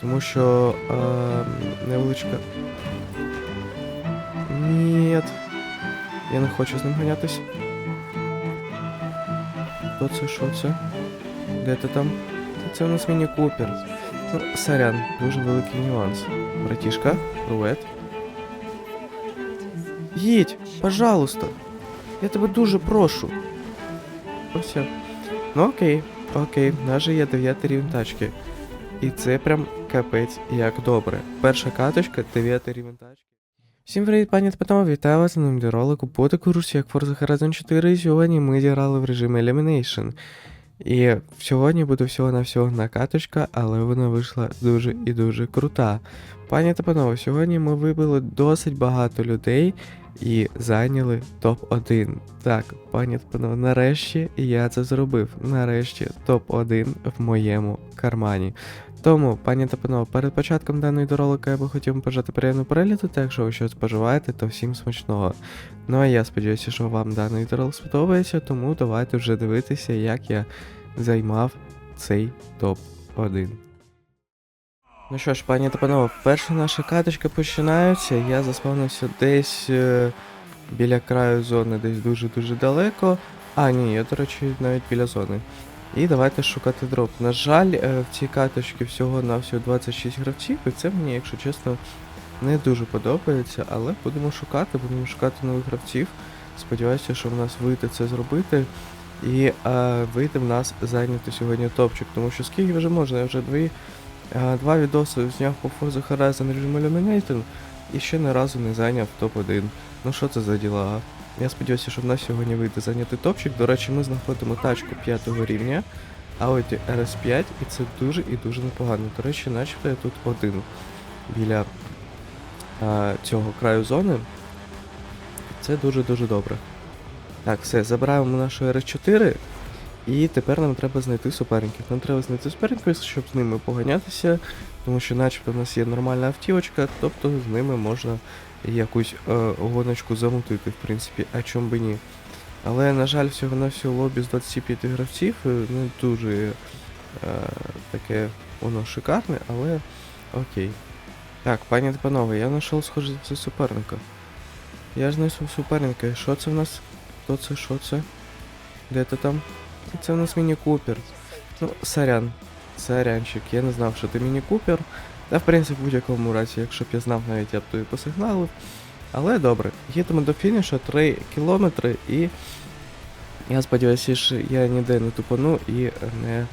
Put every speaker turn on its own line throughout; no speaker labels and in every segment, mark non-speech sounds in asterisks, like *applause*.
Тому що е, невеличка. Ні. Я не хочу з ним ганятись. Хто це, що це? Де ти там? Це у нас міні Купер. Ну, сорян, дуже великий нюанс. Братішка, привет. Їдь, пожалуйста. Я тебе дуже прошу. Ось. Ну окей, окей, же є 9 рівень тачки. І це прям капець як добре. Перша каточка, 9 рівень тачки. Всім привіт, пані та панове, вітаю вас на новому відеоролику по таку як Forza Horizon 4, і сьогодні ми зіграли в режимі Elimination. І сьогодні буде всього-навсього на каточка, але вона вийшла дуже і дуже крута. Пані та панове, сьогодні ми вибили досить багато людей і зайняли топ-1. Так, пані та панове, нарешті я це зробив. Нарешті топ-1 в моєму кармані. Тому, пані та панове, перед початком даної відеоролика я би хотів бажати приємного перегляду, та якщо ви щось споживаєте, то всім смачного. Ну а я сподіваюся, що вам даний відеоролик сподобається, тому давайте вже дивитися, як я займав цей топ-1. Ну що ж, пані та панове, перша наша каточка починається. Я заспавнився десь е, біля краю зони, десь дуже-дуже далеко. А, ні, я, до речі, навіть біля зони. І давайте шукати дроп. На жаль, е, в цій каточці всього на всього 26 гравців, і це мені, якщо чесно, не дуже подобається, але будемо шукати, будемо шукати нових гравців. Сподіваюся, що в нас вийде це зробити. І е, вийде в нас зайняти сьогодні топчик, тому що скільки вже можна, я вже дві, е, два відоси зняв по Forza Horizon Illuminating і ще ні разу не зайняв топ-1. Ну що це за діла? а? Я сподіваюся, що в нас сьогодні вийде зайняти топчик. До речі, ми знаходимо тачку 5 рівня, Audi RS5, і це дуже і дуже непогано. До речі, начебто я тут один біля а, цього краю зони. Це дуже-дуже добре. Так, все, забираємо нашу RS4. І тепер нам треба знайти суперників. Нам треба знайти суперників, щоб з ними поганятися, тому що начебто в нас є нормальна автівочка, тобто з ними можна якусь е, гоночку замутити, в принципі, а чом би ні. Але, на жаль, всього на всього лобі з 25 гравців не дуже е, таке воно шикарне, але окей. Так, пані та панове, я знайшов схоже за суперника. Я знайшов суперника. Що це в нас? Хто це? Що це? Де ти там? Це в нас Міні Купер. Ну, сорян. Сорянчик, я не знав, що ти Міні Купер. Та в принципі в будь-якому разі, якщо б я знав, навіть я б тобі посигналив. Але добре, їдемо до фінішу 3 кілометри і я сподіваюся, що я ніде не тупану і не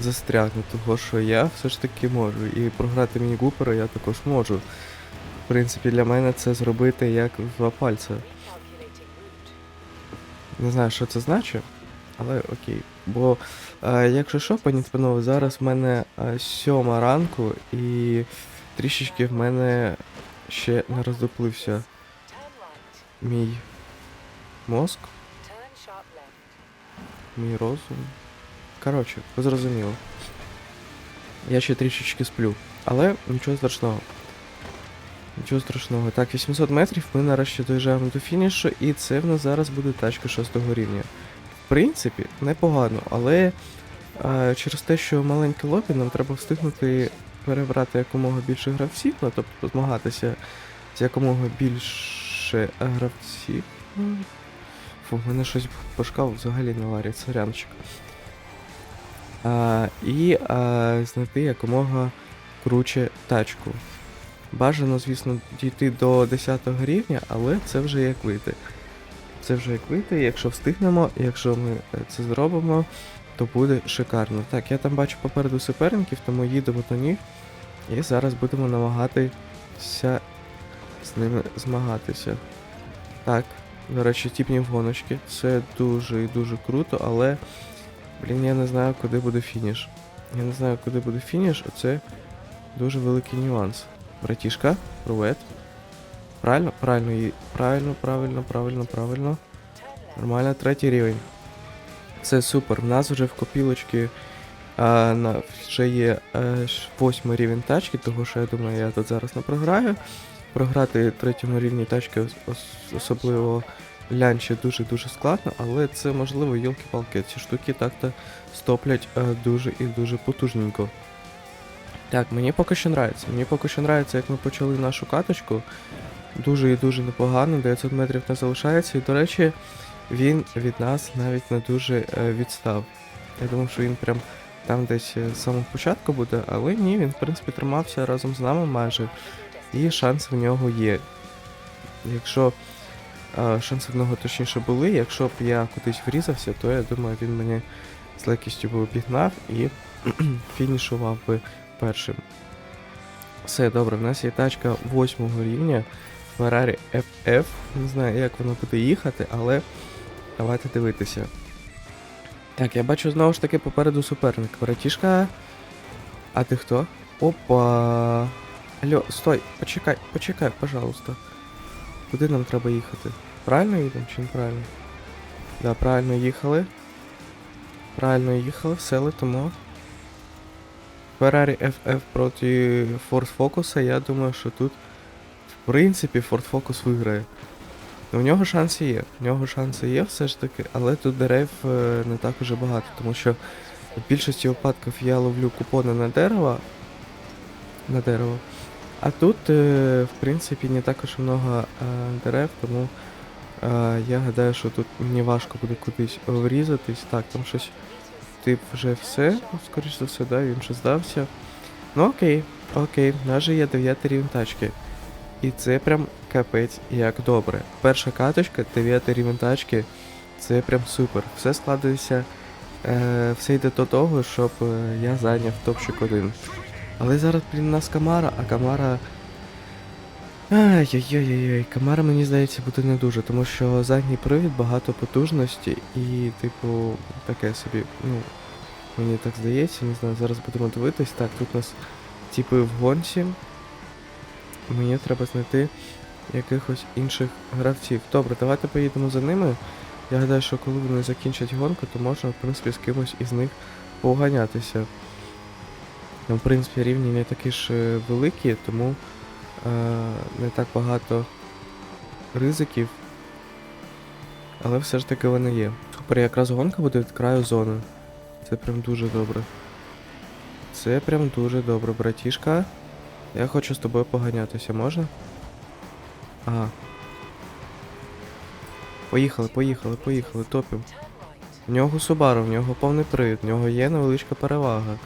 застрягну, того що я все ж таки можу. І програти міні Купера я також можу. В принципі, для мене це зробити як два пальця. Не знаю, що це значить, але окей. Бо, е, якщо що, пані панове, зараз в мене е, сьома ранку і трішечки в мене ще не роздоплився мій мозк, мій розум. Коротше, ви зрозуміли. Я ще трішечки сплю, але нічого страшного. Нічого страшного. Так, 800 метрів ми нарешті доїжджаємо до фінішу, і це в нас зараз буде тачка 6 рівня. Принципі, непогано, але е, через те, що маленьке лобі, нам треба встигнути перебрати якомога більше гравців, ну тобто змагатися з якомога більше гравців. Фу, в мене щось башка взагалі не варить, сорянчик. А, і а, знайти якомога круче тачку. Бажано, звісно, дійти до 10 рівня, але це вже як вийти. Це вже як вийти, якщо встигнемо, якщо ми е, це зробимо, то буде шикарно. Так, я там бачу попереду суперників, тому їдемо до них. І зараз будемо намагатися з ними змагатися. Так, до речі, тіпні гоночки. Це дуже і дуже круто, але. Блін, я не знаю, куди буде фініш. Я не знаю, куди буде фініш, оце дуже великий нюанс. Братішка, привет. Правильно? Правильно, і- правильно, правильно, правильно, правильно. Нормально, третій рівень. Це супер. В нас вже в копілочці а, вже є е, восьмий рівень тачки, того що я думаю, я тут зараз не програю. Програти третьому рівні тачки ос- ос- особливо лянче дуже-дуже складно, але це можливо, йолки-палки, ці штуки так-то стоплять е, дуже і дуже потужненько. Так, мені поки що нравиться. Мені поки що нравиться, як ми почали нашу каточку. Дуже і дуже непогано, 900 метрів не залишається. І, до речі, він від нас навіть не дуже е, відстав. Я думав, що він прям там десь е, з самого початку буде, але ні, він в принципі тримався разом з нами майже. І шанси в нього є. Якщо е, шанси в нього точніше були, якщо б я кудись врізався, то я думаю, він мене з легкістю би обігнав і *clears throat* фінішував би першим. Все, добре, в нас є тачка 8 рівня Ferrari FF. Не знаю, як вона буде їхати, але давайте дивитися. Так, я бачу знову ж таки попереду суперник. Братішка. А ти хто? Опа. Алло, стой, почекай, почекай, пожалуйста. Куди нам треба їхати? Правильно їдемо чи неправильно? Да, правильно їхали. Правильно їхали, все летимо. Ferrari FF проти Ford Focus, я думаю, що тут, в принципі, Ford Focus виграє. Ну, У нього шанси є. У нього шанси є все ж таки, але тут дерев е, не так уже багато, тому що в більшості випадків я ловлю купони на дерево. На дерево. А тут, е, в принципі, не також много е, дерев, тому я гадаю, що тут мені важко буде кудись врізатись. Так, там щось тип вже все, скоріш за все, да, він вже здався. Ну окей, окей, в нас же є 9 рівень тачки. І це прям капець як добре. Перша каточка, 9 рівень тачки, це прям супер. Все складається, е, все йде до того, щоб е, я зайняв топчик 1. Але зараз, блін, у нас Камара, а Камара. Ай-яй-яй-яй, Камара, мені здається, буде не дуже, тому що задній привід багато потужності і, типу, таке собі, ну, мені так здається, не знаю, зараз будемо дивитись. Так, тут у нас типи в гонці. Мені треба знайти якихось інших гравців. Добре, давайте поїдемо за ними. Я гадаю, що коли вони закінчать гонку, то можна, в принципі, з кимось із них поганятися. Ну, в принципі, рівні не такі ж е, великі, тому е, не так багато ризиків. Але все ж таки вони є. Супер, якраз гонка буде від краю зони. Це прям дуже добре. Це прям дуже добре, братішка. Я хочу з тобою поганятися, можна? Ага. Поїхали, поїхали, поїхали, топів. В нього Subaru, в нього повний привід, в нього є невеличка перевага.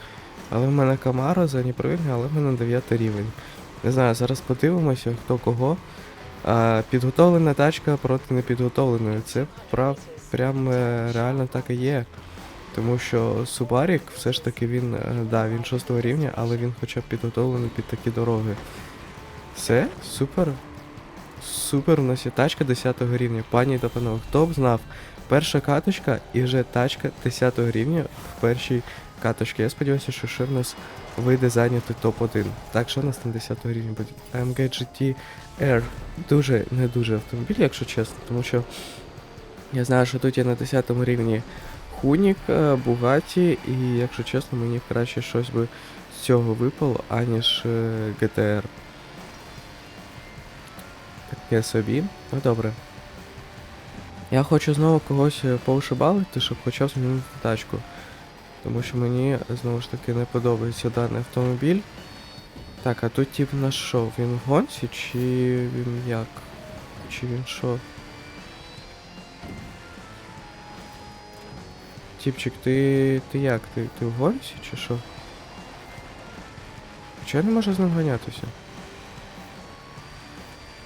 Але в мене Камара за непривідна, але в мене 9 рівень. Не знаю, зараз подивимося, хто кого. А, підготовлена тачка проти непідготовленої. Це прав, прям е, реально так і є. Тому що Субарік все ж таки він, е, да, він 6 рівня, але він хоча б підготовлений під такі дороги. Все, супер. Супер, у нас є тачка 10 рівня. Пані та панове, хто б знав, перша каточка і вже тачка 10 рівня в першій каточці. Я сподіваюся, що ще в нас вийде зайняти топ-1. Так, що у нас на 10 рівні буде? AMG GT R. Дуже, не дуже автомобіль, якщо чесно, тому що я знаю, що тут є на 10 рівні Хунік, Бугаті, і якщо чесно, мені краще щось би з цього випало, аніж е, GTR. Таке собі. Ну добре. Я хочу знову когось е, поушибалити, щоб хоча б змінити тачку. Тому що мені знову ж таки не подобається даний автомобіль. Так, а тут тип наш що? Він в гонці чи він як? Чи він що? Тіпчик, ти. ти як? Ти, ти в гонці чи що? Чого я не можу з ним ганятися?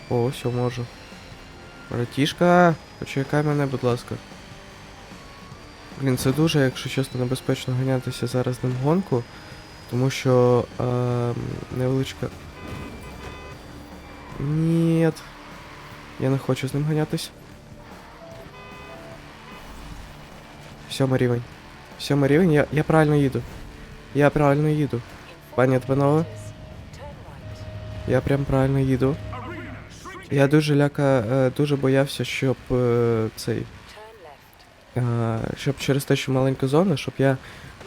О, все можу. Братішка, почекай мене, будь ласка. Блін, це дуже, якщо чесно, небезпечно ганятися зараз ним гонку, тому що е, невеличка. Ні. Я не хочу з ним ганятись. Сьомий рівень. Сьомий рівень, я, я правильно їду. Я правильно їду. Пані панове. Я прям правильно їду. Я дуже ляка, е, дуже боявся, щоб е, цей. Е, щоб через те, що маленька зона, щоб я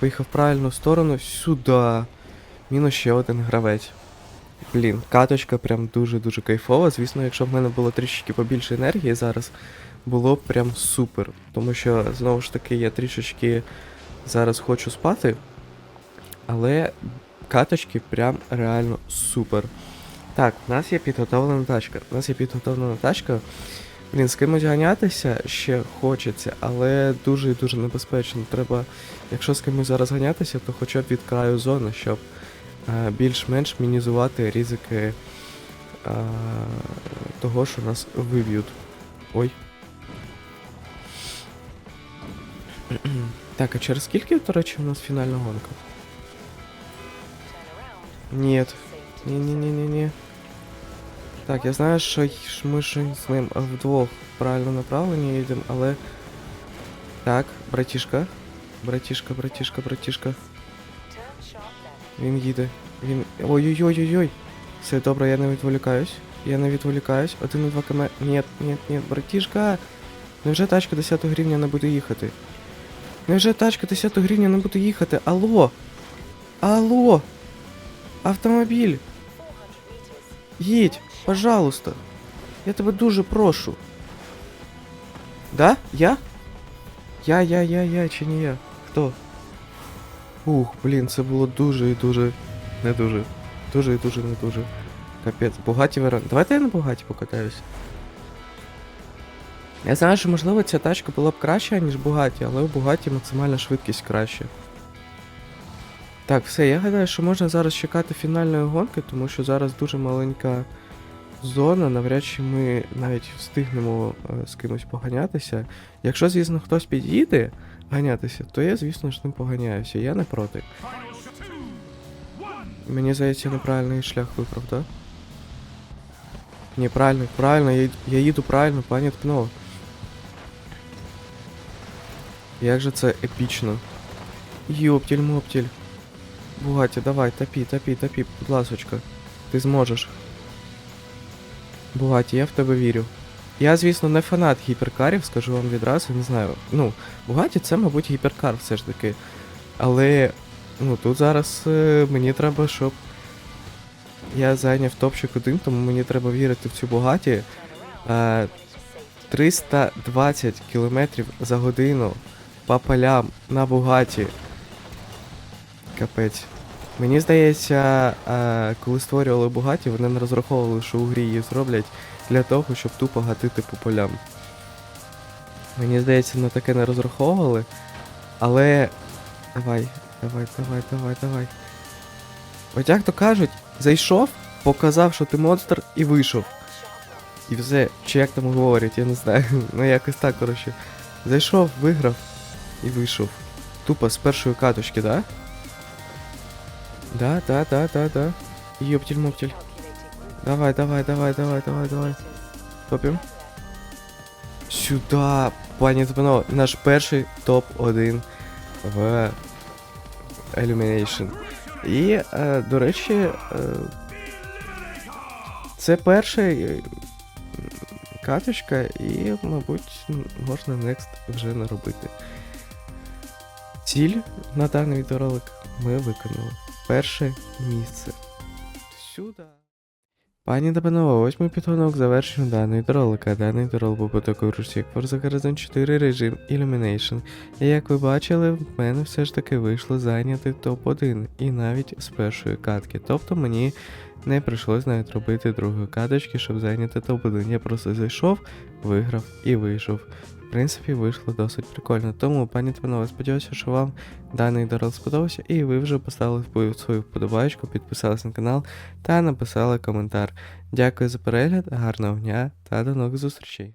поїхав в правильну сторону сюди. Мінус ще один гравець. Блін, каточка прям дуже-дуже кайфова. Звісно, якщо в мене було трішечки побільше енергії зараз, було б прям супер. Тому що, знову ж таки, я трішечки зараз хочу спати. Але каточки прям реально супер. Так, у нас є підготовлена тачка. У нас є підготовлена тачка. Блін, з кимось ганятися ще хочеться, але дуже і дуже небезпечно. Треба, якщо з кимось зараз ганятися, то хоча б від краю зони, щоб е, більш-менш мінізувати ризики е, того, що нас виб'ють. Ой. *clears throat* так, а через скільки, до речі, у нас фінальна гонка? Ні. Ні-ні-ні-ні-ні. Так, я знаю, що ми ж з ним вдвох правильно направлення їдемо, але. Так, братішка. Братішка, братішка, братішка. Він їде. Він. Ой-ой-ой-ой-ой. Все добре, я не відволікаюсь. Я не відволікаюсь. Один і два км. Ні, ні, ні, братішка. Невже тачка 10 гривня не буде їхати? Невже тачка 10 гривня не буде їхати? Алло! Алло! Автомобіль! Їдь, пожалуйста. Я тебе дуже прошу. Да? Я? Я, я, я, я, чи не я? Хто? Ух, блін, це було дуже і дуже. Не дуже. Дуже і дуже не дуже. Капець, Бугаті Верон. Давайте я на Бугаті покатаюсь. Я знаю, що можливо ця тачка була б краща, ніж Бугаті, але у Бугаті максимальна швидкість краща. Так, все, я гадаю, що можна зараз чекати фінальної гонки, тому що зараз дуже маленька зона, навряд чи ми навіть встигнемо е, з кимось поганятися. Якщо, звісно, хтось під'їде ганятися, то я, звісно ж, ним поганяюся. Я не проти. Мені здається, неправильний шлях вибрав, так? Да? Ні, правильно, правильно, я, я їду правильно, пані Ткно. Як же це епічно. Йоптіль моптіль. Бугаті, давай, топі, топі, топі, будь ласочка. Ти зможеш. Бугаті, я в тебе вірю. Я, звісно, не фанат гіперкарів, скажу вам відразу, не знаю. Ну, Бугаті це, мабуть, гіперкар все ж таки. Але ну тут зараз е, мені треба, щоб я зайняв топчик один, тому мені треба вірити в цю Бугаті. Е, 320 км за годину по полям на Бугаті. Капець. Мені здається, е, коли створювали Бугаті, вони не розраховували, що у грі її зроблять для того, щоб тупо гатити по полям. Мені здається, на таке не розраховували. Але. Давай, давай, давай, давай, давай. От як то кажуть, зайшов, показав, що ти монстр, і вийшов. І все, чи як там говорять, я не знаю. *laughs* Ну якось так, коротше. Зайшов, виграв і вийшов. Тупо з першої каточки, да? Да, да, да, да, да. Ёптель моптель. Давай, давай, давай, давай, давай, давай. Топим. Сюда, пані Топано, наш перший топ-1 в Illumination. І, е, до речі, е, це перший е, каточка, і, мабуть, можна next вже не робити. Ціль на даний відеоролик ми виконали. Перше місце. Сюди. Пані та панове, ось ми підготовок к завершенню даної відеоролика. Даний відеоролик був такій русі, як Forza Horizon 4 режим Illumination. І як ви бачили, в мене все ж таки вийшло зайняти топ-1 і навіть з першої катки. Тобто мені не прийшлось навіть робити другої каточки, щоб зайняти топ-1. Я просто зайшов, виграв і вийшов. Принципі, вийшло досить прикольно. Тому, пані та сподіваюся, що вам даний дорог сподобався, і ви вже поставили свою вподобайку, підписались на канал та написали коментар. Дякую за перегляд, гарного дня та до нових зустрічей.